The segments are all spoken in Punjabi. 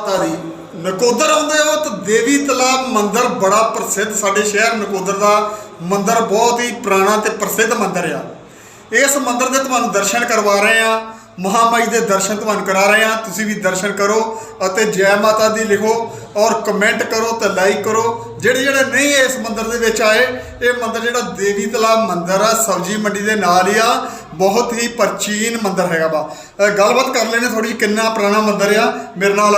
ਮਾਤਾ ਦੀ ਨਕੋਦਰ ਆਉਂਦੇ ਹੋ ਤਾਂ ਦੇਵੀ ਤਲਾਬ ਮੰਦਿਰ ਬੜਾ ਪ੍ਰਸਿੱਧ, ਸਾਡੇ ਸ਼ਹਿਰ ਨਕੋਦਰ ਦਾ ਮੰਦਿਰ ਬਹੁਤ ਹੀ ਪੁਰਾਣਾ ਤੇ ਪ੍ਰਸਿੱਧ ਮੰਦਿਰ ਆ। ਇਸ ਮੰਦਿਰ ਦੇ ਤੁਹਾਨੂੰ ਦਰਸ਼ਨ ਕਰਵਾ ਰਹੇ ਆ ਮਹਾਮਾਈ ਦੇ ਦਰਸ਼ਨ ਤੁਹਾਨੂੰ ਕਰਾ ਰਹੇ ਆ ਤੁਸੀਂ ਵੀ ਦਰਸ਼ਨ ਕਰੋ ਅਤੇ ਜੈ ਮਾਤਾ ਦੀ ਲਿਖੋ ਔਰ ਕਮੈਂਟ ਕਰੋ ਤੇ ਲਾਈਕ ਕਰੋ। ਜਿਹੜੇ ਜਿਹੜੇ ਨਹੀਂ ਇਸ ਮੰਦਿਰ ਦੇ ਵਿੱਚ ਆਏ, ਇਹ ਮੰਦਿਰ ਜਿਹੜਾ ਦੇਵੀ ਤਲਾਬ ਮੰਦਿਰ ਆ, ਸਬਜੀ ਮੰਡੀ ਦੇ ਨਾਲ ਹੀ ਆ ਬਹੁਤ ਹੀ ਪ੍ਰਾਚੀਨ ਮੰਦਿਰ ਹੈਗਾ ਵਾ। ਅ, ਗੱਲਬਾਤ ਕਰ ਲੈਣੇ ਥੋੜੀ ਕਿੰਨਾ ਪੁਰਾਣਾ ਮੰਦਿਰ ਆ। ਮੇਰੇ ਨਾਲ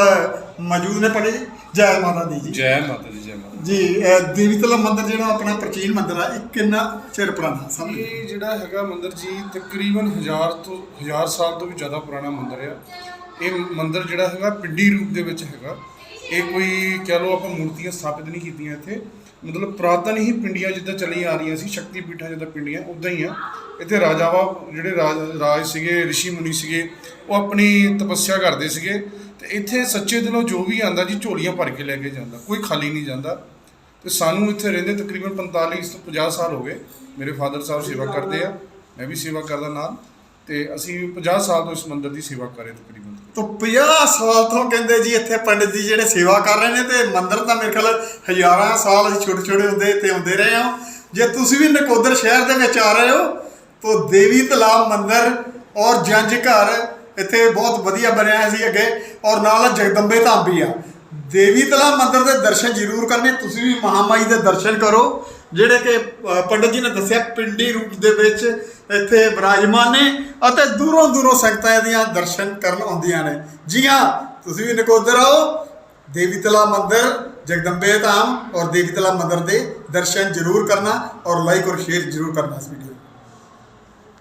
ਮੌਜੂਦ ਨੇ ਪੜੇ ਜੀ ਜੈ ਮਾਤਾ ਦੀ ਜੀ। ਜੈ ਮਾਤਾ ਦੀ ਜੈ ਮਾਤਾ ਜੀ ਅ, ਦੇਵੀ ਤਲਾਬ ਮੰਦਿਰ ਜਿਹੜਾ ਆਪਣਾ ਪ੍ਰਾਚੀਨ ਮੰਦਿਰ ਆ ਇਹ ਕਿੰਨਾ ਚਿਰ ਪੁਰਾਣਾ। ਸਮਝ ਇਹ ਜਿਹੜਾ ਹੈਗਾ ਮੰਦਿਰ ਜੀ ਤਕਰੀਬਨ 1000 ਤੋਂ 1000 ਸਾਲ ਤੋਂ ਵੀ ਜ਼ਿਆਦਾ ਪੁਰਾਣਾ ਮੰਦਿਰ ਆ। ਇਹ ਮੰਦਿਰ ਜਿਹੜਾ ਹੈਗਾ ਪਿੰਡੀ ਰੂਪ ਦੇ ਵਿੱਚ ਹੈਗਾ। ਇਹ ਕੋਈ ਕਹ ਲਓ ਆਪਾਂ ਮੂਰਤੀਆਂ ਸਥਾਪਿਤ ਨਹੀਂ ਕੀਤੀਆਂ ਇੱਥੇ। ਮਤਲਬ ਪ੍ਰਾਤਨ ਹੀ ਪਿੰਡੀਆਂ ਜਿੱਦਾਂ ਚਲੀ ਆ ਰਹੀਆਂ ਸੀ ਸ਼ਕਤੀ ਪੀਠਾਂ ਜਿੱਦਾਂ ਪਿੰਡੀਆਂ, ਉਦਾਂ ਹੀ ਆ। ਇੱਥੇ ਰਾਜਾਵਾ ਜਿਹੜੇ ਰਾਜ ਰਾਜ ਸੀਗੇ, ਰਿਸ਼ੀ ਮੁਨੀ ਸੀਗੇ, ਉਹ ਆਪਣੀ ਤਪੱਸਿਆ ਕਰਦੇ ਸੀਗੇ। ਤੇ ਇੱਥੇ ਸੱਚੇ ਦਿਲੋਂ ਜੋ ਵੀ ਆਂਦਾ ਜੀ, ਝੋਲੀਆਂ ਭਰ ਕੇ ਲੈ ਕੇ ਜਾਂਦਾ, ਕੋਈ ਖਾਲੀ ਨਹੀਂ ਜਾਂਦਾ। ਤੇ ਸਾਨੂੰ ਇੱਥੇ ਰਹਿੰਦੇ ਤਕਰੀਬਨ 45 ਤੋਂ 50 ਸਾਲ ਹੋ ਗਏ। ਮੇਰੇ ਫਾਦਰ ਸਾਹਿਬ ਸੇਵਾ ਕਰਦੇ ਆ, ਮੈਂ ਵੀ ਸੇਵਾ ਕਰਦਾ ਨਾਲ। ਤੇ ਅਸੀਂ 50 ਸਾਲ ਤੋਂ ਇਸ ਮੰਦਿਰ ਦੀ ਸੇਵਾ ਕਰੇ ਤਕਰੀਬਨ। ਤੋਂ 50 ਸਾਲ ਤੋਂ ਕਹਿੰਦੇ ਜੀ ਇੱਥੇ ਪੰਡਿਤ ਜੀ ਜਿਹੜੇ ਸੇਵਾ ਕਰ ਰਹੇ ਨੇ ਤੇ ਮੰਦਿਰ ਤਾਂ ਮੇਰੇ ਖਿਆਲ ਹਜ਼ਾਰਾਂ ਸਾਲ ਅਸੀਂ ਛੋਟੇ ਛੋਟੇ ਹੁੰਦੇ ਤੇ ਆਉਂਦੇ ਰਹੇ ਹਾਂ। ਜੇ ਤੁਸੀਂ ਵੀ ਨਕੋਦਰ ਸ਼ਹਿਰ ਦੇ ਵਿੱਚ ਆ ਰਹੇ ਹੋ, ਤਾਂ ਦੇਵੀ ਤਲਾਬ ਮੰਦਿਰ ਔਰ ਜੰਜ ਘਰ ਇੱਥੇ ਬਹੁਤ ਵਧੀਆ ਬਣਿਆ ਸੀ ਅੱਗੇ। ਔਰ ਨਾਲ ਜਗਦੰਬੇ ਧਾਮ ਵੀ ਆ। ਦੇਵੀ ਤਲਾ ਮੰਦਿਰ ਦੇ ਦਰਸ਼ਨ ਜ਼ਰੂਰ ਕਰਨੇ ਤੁਸੀਂ ਵੀ ਮਹਾਮਾਈ ਦੇ ਦਰਸ਼ਨ ਕਰੋ। ਜਿਹੜੇ ਕਿ ਅ, ਪੰਡਤ ਜੀ ਨੇ ਦੱਸਿਆ ਪਿੰਡੀ ਰੂਪ ਦੇ ਵਿੱਚ ਇੱਥੇ ਵਿਰਾਜਮਾਨ ਨੇ ਅਤੇ ਦੂਰੋਂ ਦੂਰੋਂ ਸੰਗਤਾਂ ਦੀਆਂ ਦਰਸ਼ਨ ਕਰਨ ਆਉਂਦੀਆਂ ਨੇ। ਜੀ ਹਾਂ ਤੁਸੀਂ ਵੀ ਨਕੋਦਰ ਆਓ ਦੇਵੀ ਤਲਾ ਮੰਦਿਰ ਜਗਦੰਬੇ ਧਾਮ ਔਰ ਦੇਵੀ ਤਲਾ ਮੰਦਿਰ ਦੇ ਦਰਸ਼ਨ ਜ਼ਰੂਰ ਕਰਨਾ ਔਰ ਲਾਈਕ ਔਰ ਸ਼ੇਅਰ ਜ਼ਰੂਰ ਕਰਨਾ ਇਸ ਵੀਡੀਓ